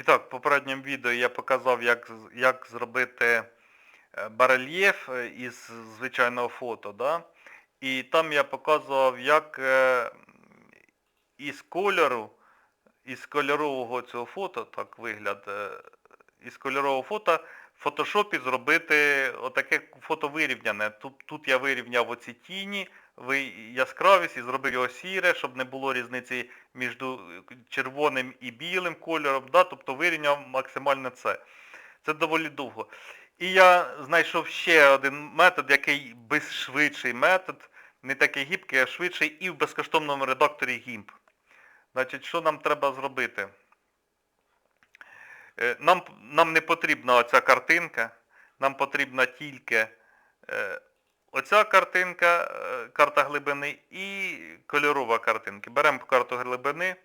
І так, в попередньому відео я показав, як, як зробити е, барельєф е, із звичайного фото. Да? І там я показував, як е, із кольору, із кольорового цього фото, так вигляд, із кольорового фото в фотошопі зробити отаке фото вирівняне. Тут, тут я вирівняв оці тіні, яскравість і зробив його сіре, щоб не було різниці між червоним і білим кольором, да? тобто вирівняв максимально це. Це доволі довго. І я знайшов ще один метод, який безшвидший метод, не такий гібкий, а швидший, і в безкоштовному редакторі GIMP. Значить, що нам треба зробити? Е, Нам, нам не потрібна оця картинка, нам потрібна тільки е, оця картинка, е, карта глибини і кольорова картинка. Беремо карту глибини,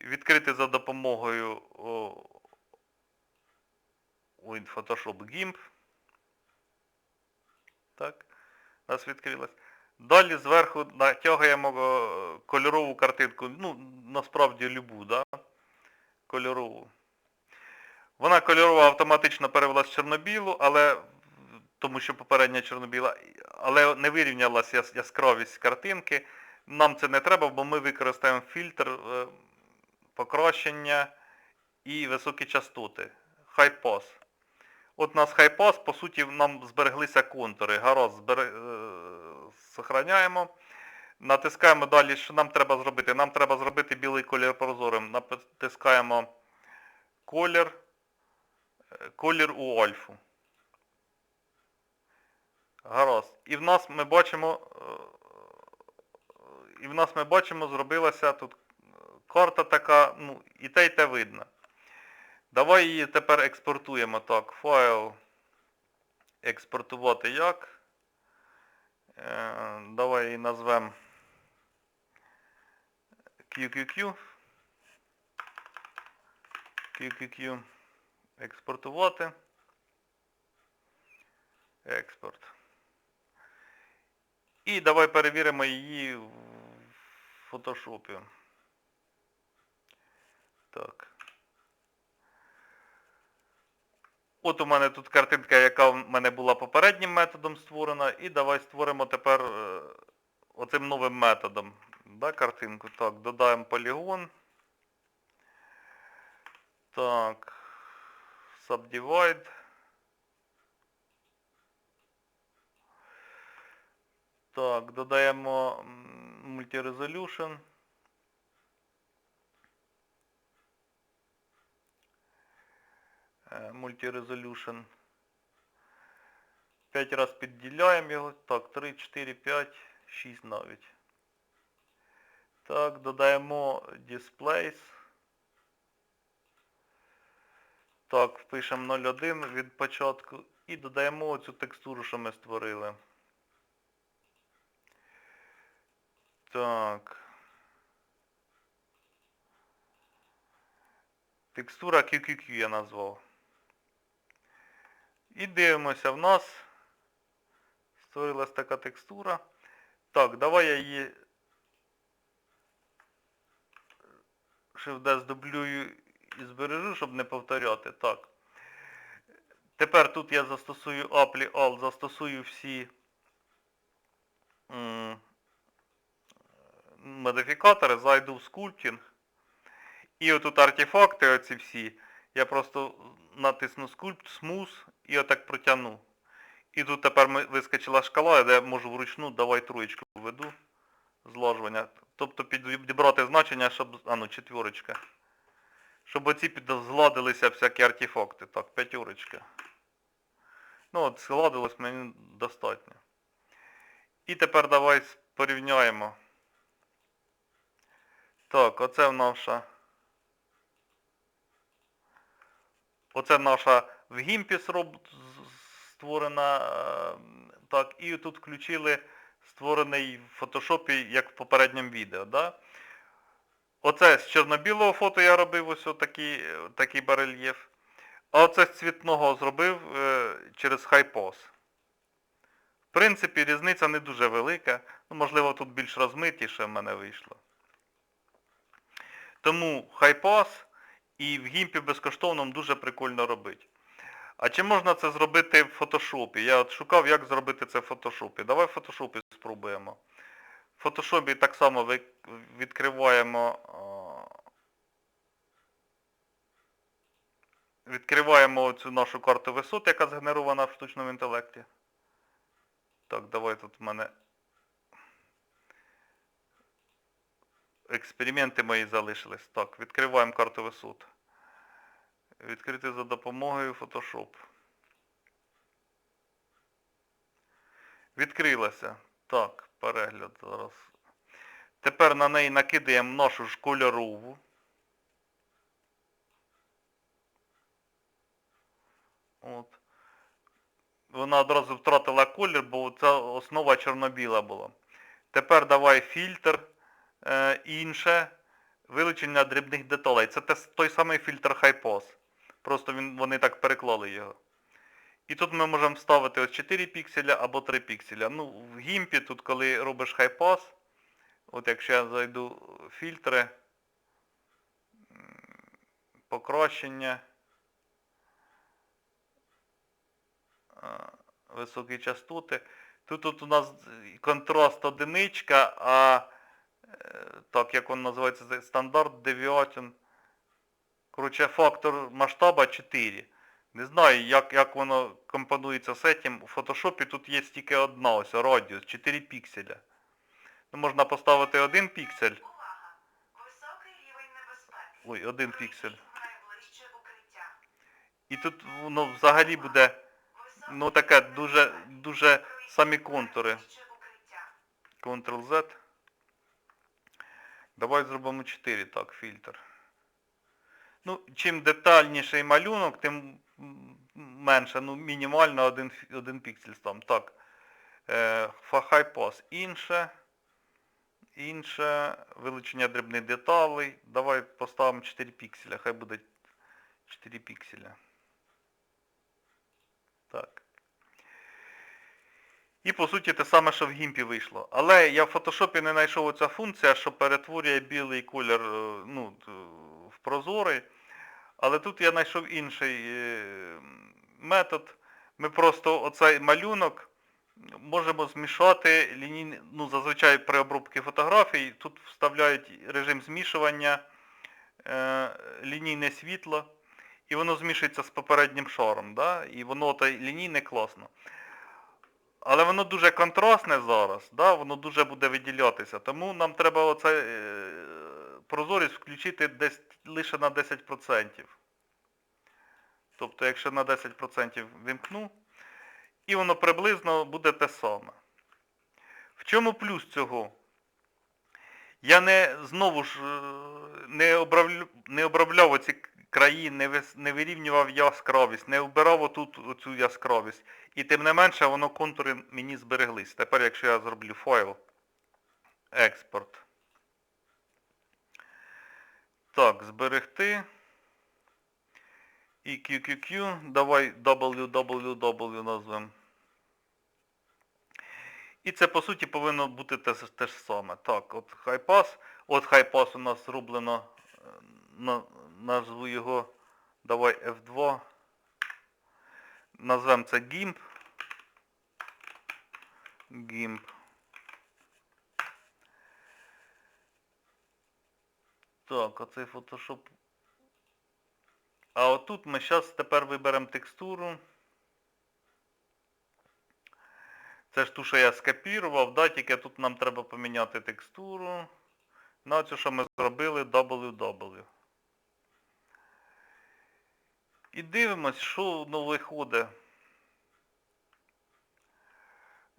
відкрити за допомогою Photoshop GIMP. Так, у нас відкрилось. Далі зверху натягаємо е, кольорову картинку, ну, насправді любу, да? кольорову. Вона кольорова автоматично перевелась в чорно-білу, але тому що попередня чорно-біла, але не вирівнялась яс- яскравість картинки. Нам це не треба, бо ми використаємо фільтр е, покращення і високі частоти. Pass. От у нас pass, по суті, нам збереглися контури. Гаразд, збере... е, сохраняємо. Натискаємо далі, що нам треба зробити. Нам треба зробити білий колір прозорим. Натискаємо колір, колір у альфу. Гаразд. І в нас ми бачимо, е, і в нас ми бачимо, зробилася тут карта така, ну, і те, і те видно. Давай її тепер експортуємо так. Файл. Експортувати як. Е, давай її назвемо QQQ. QQQ. Експортувати. Експорт. І давай перевіримо її в фотошопі. Так. От у мене тут картинка, яка в мене була попереднім методом створена. І давай створимо тепер е, оцим новим методом. Да, картинку. Так, додаємо полігон. Так. Subdivide. Так, додаємо Multi-Resolution. Multi-Resolution. 5 раз підділяємо його. Так, 3, 4, 5, 6 навіть. Так, додаємо Displays. Так, впишемо 0,1 від початку і додаємо оцю текстуру, що ми створили. Так. Текстура QQQ я назвав. І дивимося, в нас створилась така текстура. Так, давай я її Shift-D здублюю і збережу, щоб не повторяти. Так. Тепер тут я застосую Apply Alt, застосую всі модифікатори, зайду в скульптинг. І отут артефакти оці всі. Я просто натисну Sculpt, Smooth і отак протягну. І тут тепер вискочила шкала, де я можу вручну давай троєчку введу. Зложування. Тобто підібрати значення, щоб... А ну, четверочка. Щоб оці під- згладилися всякі артефакти. Так, п'ятерочка. Ну от згладилось мені достатньо. І тепер давай порівняємо. Так, оце наша. Оце наша в гімпі створена. е, Так, і тут включили створений в фотошопі, як в попередньому відео. Да? Оце з чорно-білого фото я робив ось такий, такий барельєф. А оце з цвітного зробив е, через хайпос. В принципі, різниця не дуже велика. Ну, можливо, тут більш розмитіше в мене вийшло. Тому хайпос І в гімпі безкоштовному дуже прикольно робити. А чи можна це зробити в фотошопі? Я от шукав, як зробити це в фотошопі. Давай в фотошопі спробуємо. В фотошопі так само відкриваємо. Відкриваємо цю нашу карту висот, яка згенерована в штучному інтелекті. Так, давай тут в мене експерименти мої залишились. Так, відкриваємо карту висот. Відкрити за допомогою Photoshop. Відкрилася. Так, перегляд зараз. Тепер на неї накидаємо нашу ж кольорову. От. Вона одразу втратила колір, бо це основа чорно-біла була. Тепер давай фільтр е, інше. Вилучення дрібних деталей. Це той самий фільтр HiPass. Просто він, вони так переклали його. І тут ми можемо вставити ось 4 пікселя або 3 пікселя. Ну, в гімпі тут, коли робиш хайпас, от якщо я зайду в фільтри, покращення, високі частоти. Тут, тут у нас контраст одиничка, а е, так, як він називається, стандарт девіатін. Коротше, фактор масштаба 4. Не знаю, як, як воно компонується з цим. У фотошопі тут є тільки одна ось радіус, 4 пікселя. Ну, можна поставити один піксель. Ой, один піксель. І тут воно взагалі буде, ну таке дуже, дуже самі контури. Ctrl-Z. Давай зробимо 4, так, фільтр. Ну, чим детальніший малюнок, тим менше, ну, мінімально один, один піксель там. Так. Е, пас. Інше. Інше. Вилучення дрібних деталей. Давай поставимо 4 пікселя. Хай буде 4 пікселя. Так. І по суті те саме, що в гімпі вийшло. Але я в фотошопі не знайшов оця функція, що перетворює білий колір е, ну, в прозорий. Але тут я знайшов інший е, метод. Ми просто оцей малюнок можемо змішати лінійний, ну зазвичай при обробці фотографій тут вставляють режим змішування, е, лінійне світло, і воно змішується з попереднім шаром. Да? І воно та лінійне класно. Але воно дуже контрастне зараз, да? воно дуже буде виділятися. Тому нам треба оце е, прозорість включити десь лише на 10%. Тобто, якщо на 10% вимкну, і воно приблизно буде те саме. В чому плюс цього? Я не знову ж е, не, обравлю, не обробляв оці краї, не, вирівнював яскравість, не вбирав отут оцю яскравість. І тим не менше воно контури мені збереглись. Тепер якщо я зроблю файл, експорт. Так, зберегти. І QQQ, давай www назвемо. І це по суті повинно бути те, те ж саме. Так, от хайпас. От хайпас у нас зроблено. е, На, назву його. Давай F2. Назвемо це GIMP. GIMP. Так, оцей Photoshop. А отут ми зараз тепер виберемо текстуру. Це ж ту, що я скопірував, да, тільки тут нам треба поміняти текстуру. На цю, що ми зробили www. І дивимось, що воно виходить.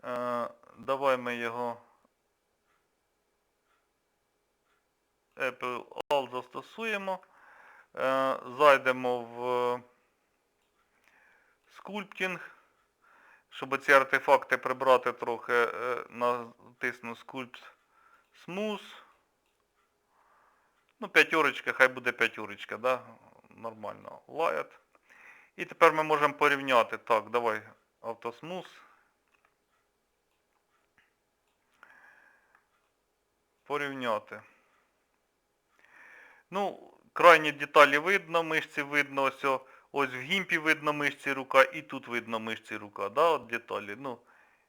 Е, давай ми його Apple All застосуємо. Е, зайдемо в скульптінг. Щоб ці артефакти прибрати трохи, е, натисну Sculpt Smooth. Ну, п'ятерочка, хай буде п'ятерочка, да? Нормально. Light. І тепер ми можемо порівняти. Так, давай автосмуз. Порівняти. Ну, крайні деталі видно, мишці видно, ось, ось в гімпі видно мишці рука і тут видно мишці рука, да, от деталі. Ну,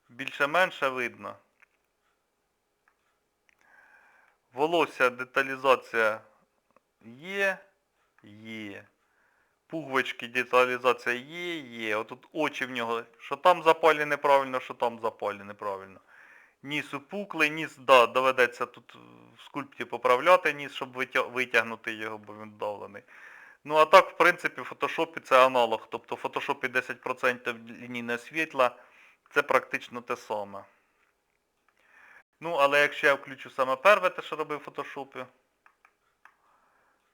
більше-менше видно. Волосся, деталізація є, є. Пуговички, деталізація є, є. Отут очі в нього, що там запалі неправильно, що там запалі неправильно. Ніс упуклий, ніс, да, доведеться тут в скульпті поправляти ніс, щоб витягнути його, бо він давлений. Ну а так, в принципі, в фотошопі це аналог. Тобто в фотошопі 10% лінійне світла, це практично те саме. Ну, але якщо я включу саме перше, те, що робив в фотошопі,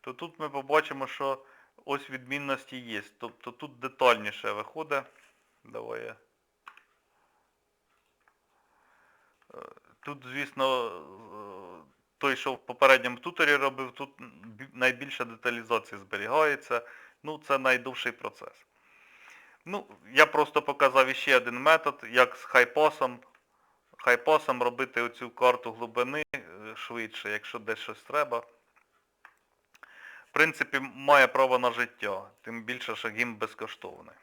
то тут ми побачимо, що ось відмінності є. Тобто тут детальніше виходить. Давай я. Е, Тут, звісно, е, той, що в попередньому туторі робив, тут бі- найбільша деталізація зберігається. Ну, це найдовший процес. Ну, я просто показав іще один метод, як з хайпасом. Хайпасом робити оцю карту глибини е, швидше, якщо десь щось треба. В принципі, має право на життя, тим більше, що гімн безкоштовний.